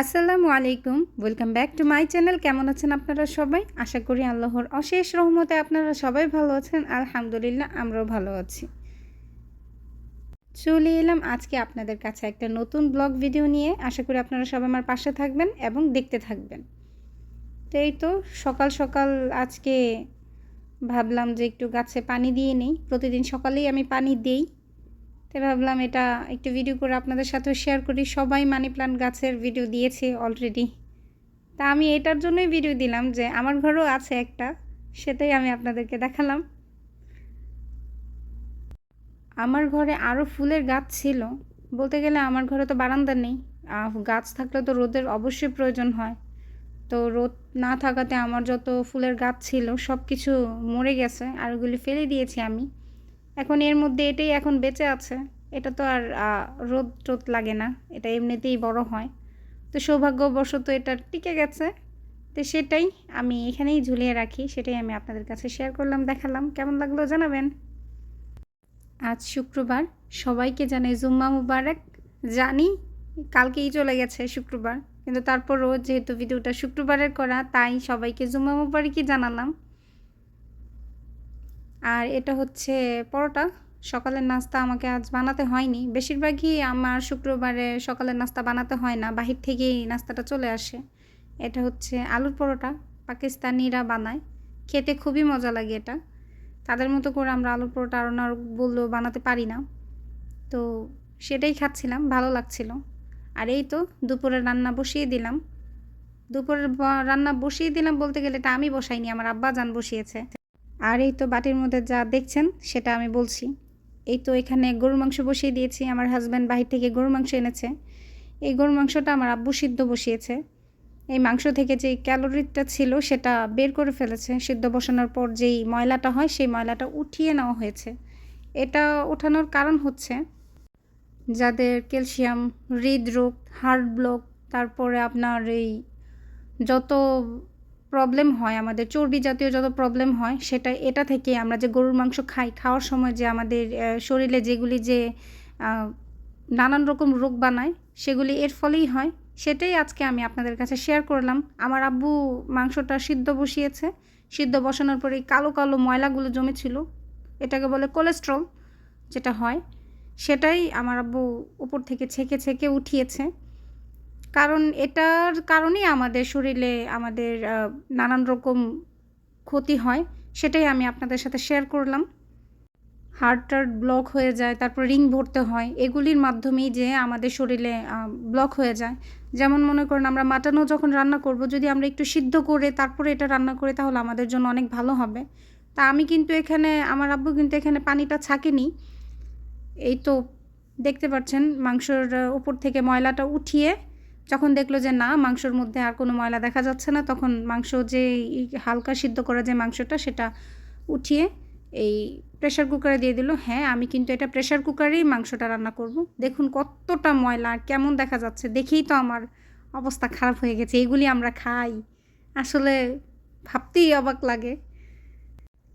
আসসালামু আলাইকুম। Welcome back to my channel কেমন আছেন আপনারা সবাই? আশা করি আল্লাহর অশেষ রহমতে আপনারা সবাই ভালো আছেন। আলহামদুলিল্লাহ, আমরাও ভালো আছি। চলে এলাম আজকে আপনাদের কাছে একটা নতুন ব্লগ ভিডিও নিয়ে। আশা করি আপনারা সবাই আমার পাশে থাকবেন এবং দেখতে থাকবেন। তো এই তো সকাল সকাল আজকে ভাবলাম যে একটু গাছে পানি দিয়ে নেই। প্রতিদিন সকালেই আমি পানি দিই। তাই ভাবলাম এটা একটু ভিডিও করে আপনাদের সাথেও শেয়ার করি। সবাই মানি প্লান্ট গাছের ভিডিও দিয়েছে অলরেডি তা আমি এটার জন্যই ভিডিও দিলাম যে আমার ঘরেও আছে একটা, সেটাই আমি আপনাদেরকে দেখালাম। আমার ঘরে আরও ফুলের গাছ ছিল। বলতে গেলে আমার ঘরে তো বারান্দা নেই। গাছ থাকলে তো রোদের অবশ্যই প্রয়োজন হয়। তো রোদ না থাকাতে আমার যত ফুলের গাছ ছিল সব কিছু মরে গেছে। আর ওগুলি ফেলে দিয়েছি আমি। এখন এর মধ্যে এটাই এখন বেঁচে আছে। এটা তো আর রোদ টোদ লাগে না। এটা এমনিতেই বড় হয়। তো সৌভাগ্যবশত এটা টিকে গেছে। তো সেটাই আমি এখানেই ঝুলিয়ে রাখি। সেটাই আমি আপনাদের কাছে শেয়ার করলাম, দেখালাম। কেমন লাগল জানাবেন? আজ শুক্রবার। সবাইকে জানাই জুম্মা মুবারক। জানি কালকেই চলে গেছে শুক্রবার। কিন্তু তারপরও যেহেতু ভিডিওটা শুক্রবারের করা, তাই সবাইকে জুম্মা মুবারকই জানালাম। আর এটা হচ্ছে পরোটা। সকালের নাস্তা আমাকে আজ বানাতে হয়নি। বেশিরভাগই আমার শুক্রবারে সকালের নাস্তা বানাতে হয় না, বাহির থেকেই নাস্তাটা চলে আসে। এটা হচ্ছে আলুর পরোটা, পাকিস্তানিরা বানায়। খেতে খুবই মজা লাগে এটা। তাদের মতো করে আমরা আলুর পরোটা আর আর বললেও বানাতে পারি না। তো সেটাই খাচ্ছিলাম, ভালো লাগছিল। আর এই তো দুপুরের রান্না বসিয়ে দিলাম। দুপুরের রান্না বসিয়ে দিলাম বলতে গেলে এটা আমি বসাইনি, আমার আব্বা জান বসিয়েছে। আর এই তো বাটির মধ্যে যা দেখছেন, সেটা আমি বলছি। এই তো এখানে গরুর মাংস বসিয়ে দিয়েছি, আমার হাজব্যান্ড বাহির থেকে গরুর মাংস এনেছে। এই গরুর মাংসটা আমার আব্বু সিদ্ধ বসিয়েছে। এই মাংস থেকে যে ক্যালোরিটা ছিল, সেটা বের করে ফেলেছে। সিদ্ধ বসানোর পর যেই ময়লাটা হয়, সেই ময়লাটা উঠিয়ে নেওয়া হয়েছে। এটা ওঠানোর কারণ হচ্ছে যাদের ক্যালসিয়াম, হৃদরোগ হার্ট ব্লক তারপরে আপনার এই যত প্রবলেম হয়, আমাদের চর্বি জাতীয় যত প্রবলেম হয় সেটা এটা থেকে আমরা যে গরুর মাংস খাই, খাওয়ার সময় যে আমাদের শরীরে যেগুলি যে নানান রকম রোগ বানায়, সেগুলি এর ফলেই হয়। সেটাই আজকে আমি আপনাদের কাছে শেয়ার করলাম। আমার আব্বু মাংসটা সিদ্ধ বসিয়েছে। সিদ্ধ বসানোর পরে কালো কালো ময়লাগুলো জমেছিল। এটাকে বলে কোলেস্ট্রল যেটা হয়। সেটাই আমার আব্বু উপর থেকে ছেঁকে ছেঁকে উঠিয়েছে। কারণ এটার কারণেই আমাদের শরীরে আমাদের নানান রকম ক্ষতি হয়, সেটাই আমি আপনাদের সাথে শেয়ার করলাম। হার্টটার ব্লক হয়ে যায়, তারপর রিং ভরতে হয়, এগুলির মাধ্যমেই যে আমাদের শরীরে ব্লক হয়ে যায়। যেমন মনে করেন আমরা মাটনও যখন রান্না করব, যদি আমরা একটু সিদ্ধ করে তারপরে এটা রান্না করি, তাহলে আমাদের জন্য অনেক ভালো হবে। তা আমি কিন্তু এখানে, আমার আব্বু কিন্তু এখানে পানিটা ছাকেনি। এই তো, দেখতে পাচ্ছেন মাংসর উপর থেকে ময়লাটা উঠিয়ে যখন দেখল যে না, মাংসর মধ্যে আর কোনো ময়লা দেখা যাচ্ছে না, তখন মাংস যে হালকা সিদ্ধ করা যে মাংসটা, সেটা উঠিয়ে এই প্রেশার কুকারে দিয়ে দিল। হ্যাঁ আমি কিন্তু এটা প্রেশার কুকারেই মাংসটা রান্না করব। দেখুন কতটা ময়লা আর কেমন দেখা যাচ্ছে। দেখেই তো আমার অবস্থা খারাপ হয়ে গেছে। এগুলি আমরা খাই। আসলে ভাবতেই অবাক লাগে।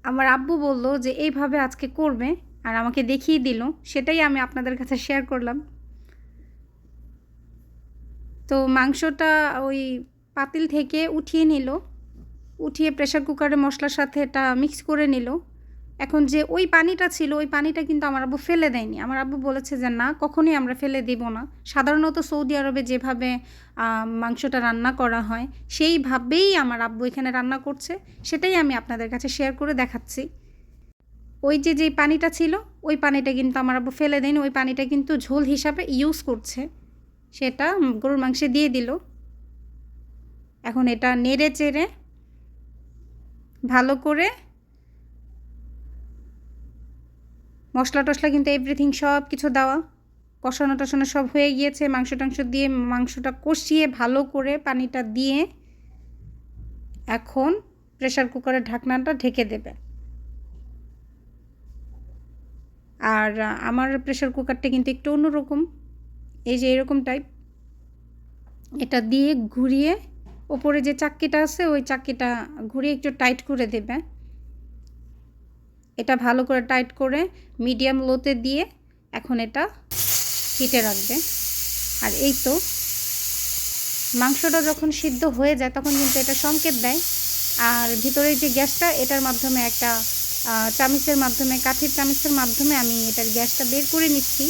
আমার আব্বু বলল যে, এইভাবে আজকে করবে। আর আমাকে দেখিয়ে দিল। সেটাই আমি আপনাদের কাছে শেয়ার করলাম। তো মাংসটা ওই পাতিল থেকে উঠিয়ে নিল। উঠিয়ে প্রেশার কুকারে মশলার সাথে এটা মিক্স করে নিল। এখন যে ওই পানিটা ছিল, ওই পানিটা কিন্তু আমার আব্বু ফেলে দেয়নি। আমার আব্বু বলেছে যে, না, কখনোই আমরা ফেলে দিব না। সাধারণত সৌদি আরবে যেভাবে মাংসটা রান্না করা হয়, সেইভাবেই আমার আব্বু এখানে রান্না করছে। সেটাই আমি আপনাদের কাছে শেয়ার করে দেখাচ্ছি। ওই যে যে পানিটা ছিল, ওই পানিটা কিন্তু আমার আব্বু ফেলে দেয়নি। ওই পানিটা কিন্তু ঝোল হিসাবে ইউজ করছে। সেটা গরুর মাংসে দিয়ে দিল। এখন এটা নেড়ে চেড়ে ভালো করে মশলা টশলা কিন্তু এভরিথিং সব কিছু দেওয়া। কষানো টষানো সব হয়ে গিয়েছে। মাংস টাংস দিয়ে মাংসটা কষিয়ে ভালো করে পানিটা দিয়ে এখন প্রেশার কুকারের ঢাকনাটা ঢেকে দেবে। আর আমার প্রেশার কুকারটা কিন্তু একটু অন্যরকম। এই যে এরকম টাইপ এটা দিয়ে ঘুরিয়ে ওপরে যে চাক্কিটা আছে, ওই চাক্কিটা ঘুরিয়ে একটু টাইট করে দেবে। এটা ভালো করে টাইট করে মিডিয়াম লোতে দিয়ে এখন এটা হিটে রাখবে। আর এই তো মাংসটা যখন সিদ্ধ হয়ে যায়, তখন কিন্তু এটা সংকেত দেয়। আর ভিতরে যে গ্যাসটা, এটার মাধ্যমে একটা চামিচের মাধ্যমে, কাঠির চামিচের মাধ্যমে আমি এটার গ্যাসটা বের করে নিচ্ছি।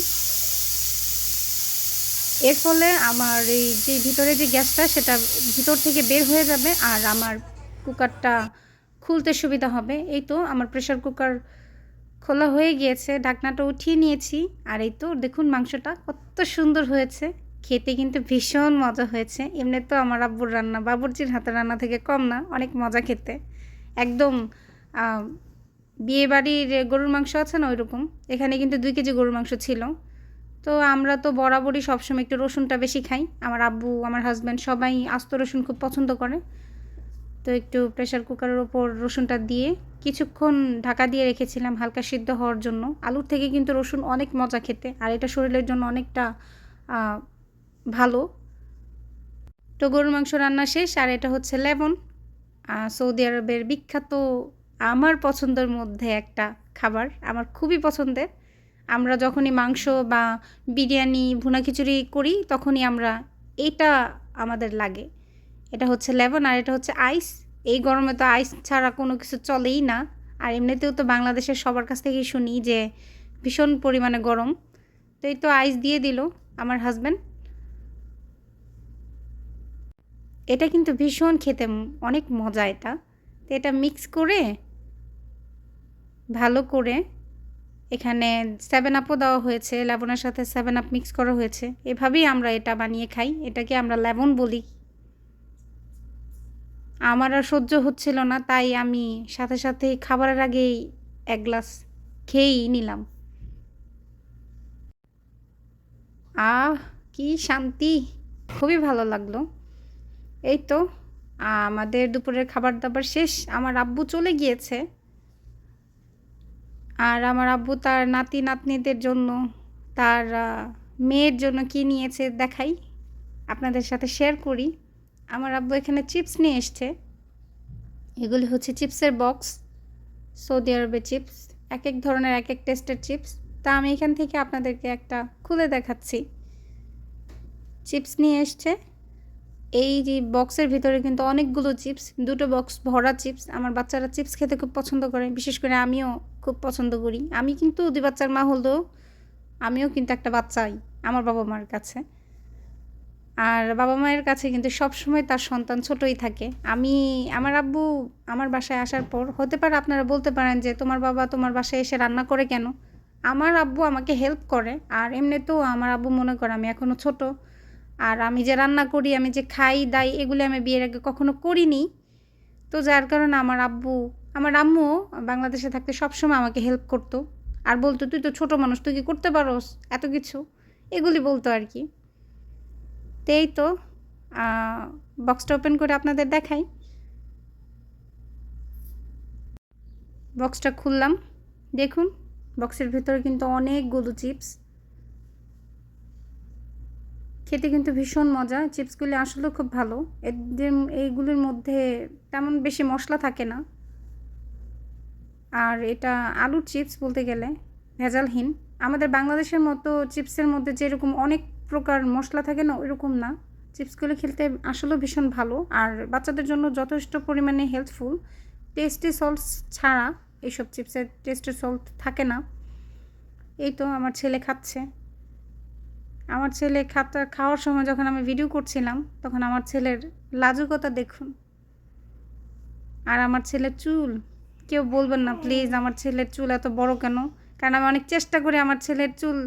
এর ফলে আমার এই যে ভিতরে যে গ্যাসটা, সেটা ভিতর থেকে বের হয়ে যাবে আর আমার কুকারটা খুলতে সুবিধা হবে। এই তো আমার প্রেশার কুকার খোলা হয়ে গিয়েছে, ঢাকনাটা উঠিয়ে নিয়েছি। আর এই তো দেখুন মাংসটা কত সুন্দর হয়েছে। খেতে কিন্তু ভীষণ মজা হয়েছে। এমনি তো আমার আব্বুর রান্না, বাবুর্চির হাতের রান্না থেকে কম না, অনেক মজা খেতে। একদম বিয়ে বাড়ির গরুর মাংস আছে না ওইরকম? এখানে কিন্তু দুই কেজি গরুর মাংস ছিল। তো আমরা তো বরাবরই সবসময় একটু রসুনটা বেশি খাই। আমার আব্বু, আমার হাজব্যান্ড সবাই আস্ত রসুন খুব পছন্দ করে। তো একটু প্রেশার কুকারের ওপর রসুনটা দিয়ে কিছুক্ষণ ঢাকা দিয়ে রেখেছিলাম হালকা সিদ্ধ হওয়ার জন্য। আলুর থেকে কিন্তু রসুন অনেক মজা খেতে, আর এটা শরীরের জন্য অনেকটা ভালো। তো গরুর মাংস রান্না শেষ, আর এটা হচ্ছে লেমন। সৌদি আরবের বিখ্যাত, আমার পছন্দের মধ্যে একটা খাবার, আমার খুবই পছন্দের। আমরা যখনই মাংস বা বিরিয়ানি, ভুনা খিচুড়ি করি, তখনই আমরা এটা আমাদের লাগে। এটা হচ্ছে লেমন আর এটা হচ্ছে আইস। এই গরমে তো আইস ছাড়া কোনো কিছু চলেই না। আর এমনিতেও তো বাংলাদেশের সবার কাছ থেকেই শুনি যে ভীষণ পরিমাণে গরম। তো এই তো আইস দিয়ে দিল আমার হাজব্যান্ড এটা কিন্তু ভীষণ খেতে অনেক মজা এটা। তো এটা মিক্স করে, ভালো করে এখানে সেভেন আপও দেওয়া হয়েছে, লেবনের সাথে সেভেন আপ মিক্স করা হয়েছে। এভাবেই আমরা এটা বানিয়ে খাই, এটাকে আমরা লেমন বলি। আমার আর সহ্য হচ্ছিল না, তাই আমি সাথে সাথে খাবারের আগেই এক গ্লাস খেয়েই নিলাম। আহ, কি শান্তি! খুবই ভালো লাগল। এই তো, আমাদের দুপুরের খাবার দাবার শেষ। আমার আব্বু চলে গিয়েছে। আর আমার আব্বু তার নাতি নাতনিদের জন্য, তার মেয়ের জন্য কি নিয়েছে দেখাই, আপনাদের সাথে শেয়ার করি। আমার আব্বু এখানে চিপস নিয়ে এসছে। এগুলি হচ্ছে চিপসের বক্স সৌদি আরবের চিপস এক এক ধরনের এক এক টেস্টের চিপস তা আমি এখান থেকে আপনাদেরকে একটা খুলে দেখাচ্ছি। চিপস নিয়ে এসছে। এই যে বক্সের ভিতরে কিন্তু অনেকগুলো চিপস দুটো বক্স ভরা চিপস আমার বাচ্চারা চিপস খেতে খুব পছন্দ করে, বিশেষ করে আমিও খুব পছন্দ করি। আমি কিন্তু দুই বাচ্চার মা হলেও আমিও কিন্তু একটা বাচ্চাই আমার বাবা মার কাছে। আর বাবা মায়ের কাছে কিন্তু সবসময় তার সন্তান ছোটই থাকে। আমি, আমার আব্বু আমার বাসায় আসার পর, হতে পারে আপনারা বলতে পারেন যে তোমার বাবা তোমার বাসায় এসে রান্না করে কেন? আমার আব্বু আমাকে হেল্প করে। আর এমনিতেও আমার আব্বু মনে করে আমি এখনও ছোট। আর আমি যে রান্না করি, আমি যে খাই, দাই, এগুলি আমি বিয়ের আগে কখনো করিনি। তো যার কারণে আমার আব্বু আমার আম্মু বাংলাদেশে থাকতে সবসময় আমাকে হেল্প করতো। আর বলতো, তুই তো ছোট মানুষ, তুই কি করতে পারোস? এত কিছু। এগুলি বলতো আর কি। তো এই তো বক্সটা ওপেন করে আপনাদের দেখাই। বক্সটা খুললাম। দেখুন বক্সের ভিতরে কিন্তু অনেকগুলো চিপস খেতে কিন্তু ভীষণ মজা। চিপসগুলি আসলেও খুব ভালো। এদের, এইগুলির মধ্যে তেমন বেশি মশলা থাকে না। আর এটা আলুর চিপস বলতে গেলে, ভেজালহীন। আমাদের বাংলাদেশের মতো চিপসের মধ্যে যেরকম অনেক প্রকার মশলা থাকে না, ওইরকম না। চিপসগুলো খেলতে আসলেও ভীষণ ভালো আর বাচ্চাদের জন্য যথেষ্ট পরিমাণে হেলথফুল টেস্টি সল্ট ছাড়া এইসব চিপসের টেস্টি সল্ট থাকে না। এই তো আমার ছেলে খাচ্ছে। আমার ছেলে খাতা, খাওয়ার সময় যখন আমি ভিডিও করছিলাম, তখন আমার ছেলের লাজুকতা দেখুন। আর আমার ছেলের চুল। কেউ বলবেন না, প্লিজ আমার ছেলের চুল এত বড় কেন? কারণ আমি অনেক চেষ্টা করি আমার ছেলের চুল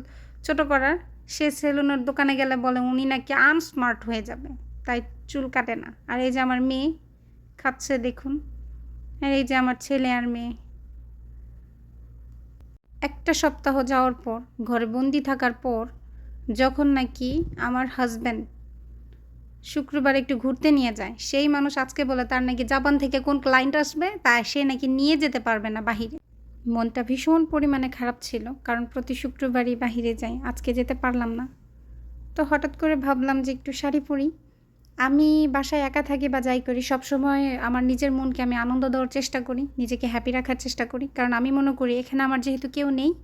ছোট করার। সে সেলুনের দোকানে গেলে বলে, উনি নাকি আনস্মার্ট হয়ে যাবে। তাই চুল কাটে না। আর এই যে আমার মেয়ে খাচ্ছে, দেখুন। আর এই যে আমার ছেলে আর মেয়ে। একটা সপ্তাহ যাওয়ার পর, ঘরে বন্দি থাকার পর, যখন নাকি আমার হাজব্যান্ড শুক্রবার একটু ঘুরতে নিয়ে যায়। সেই মানুষ আজকে বলে, তার নাকি জাপান থেকে কোন ক্লায়েন্ট আসবে? তা সে নাকি নিয়ে যেতে পারবে না বাহিরে। মনটা ভীষণ পরিমাণে খারাপ ছিল, কারণ প্রতি শুক্রবারই বাহিরে যাই, আজকে যেতে পারলাম না। তো হঠাৎ করে ভাবলাম যে একটু শাড়ি পরি। আমি বাসায় একা থাকি বা যাই করি, সবসময় আমার নিজের মনকে আমি আনন্দ দেওয়ার চেষ্টা করি, নিজেকে হ্যাপি রাখার চেষ্টা করি। কারণ আমি মনে করি, এখানে আমার যেহেতু কেউ নেই,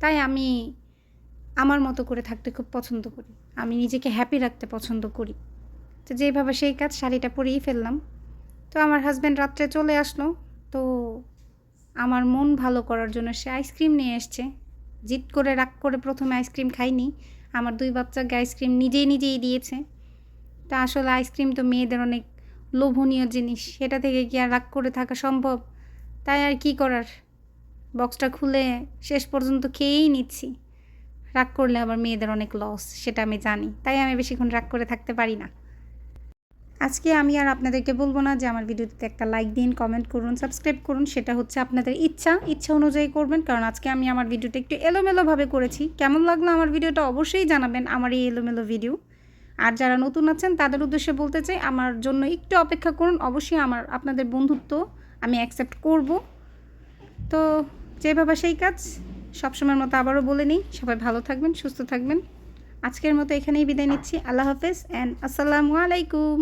তাই আমি আমার মতো করে থাকতে খুব পছন্দ করি। আমি নিজেকে হ্যাপি রাখতে পছন্দ করি। তো যেভাবে সেই কাজ শাড়িটা পরিয়ে ফেললাম। তো আমার হাজব্যান্ড রাত্রে চলে আসলো। তো আমার মন ভালো করার জন্য সে আইসক্রিম নিয়ে এসছে। জিদ করে রাগ করে প্রথমে আইসক্রিম খাইনি। আমার দুই বাচ্চাকে আইসক্রিম নিজেই নিজেই দিয়েছে। তা আসলে আইসক্রিম তো মেয়েদের অনেক লোভনীয় জিনিস। সেটা থেকে কি আর রাগ করে থাকা সম্ভব? তাই আর কি করার? বক্সটা খুলে শেষ পর্যন্ত খেয়েই নিচ্ছি। রাগ করলে আবার মেয়েদের অনেক লস সেটা আমি জানি। তাই আমি বেশিক্ষণ রাগ করে থাকতে পারি না। আজকে আমি আর আপনাদেরকে বলব না যে আমার ভিডিওটিতে একটা লাইক দিন কমেন্ট করুন সাবস্ক্রাইব করুন, সেটা হচ্ছে আপনাদের ইচ্ছা। ইচ্ছা অনুযায়ী করবেন, কারণ আজকে আমি আমার ভিডিওটা একটু এলোমেলোভাবে করেছি। কেমন লাগল আমার ভিডিওটা অবশ্যই জানাবেন আমার এই এলোমেলো ভিডিও আর যারা নতুন আছেন, তাদের উদ্দেশ্যে বলতে চাই, আমার জন্য একটু অপেক্ষা করুন। অবশ্যই আমার আপনাদের বন্ধুত্ব আমি অ্যাকসেপ্ট করব। তো যেভাবে সেই কাজ, সবসময়ের মতো আবারও বলে নিই, সবাই ভালো থাকবেন, সুস্থ থাকবেন। আজকের মতো এখানেই বিদায় নিচ্ছি। আল্লাহ হাফেজ অ্যান্ড আসসালামু আলাইকুম।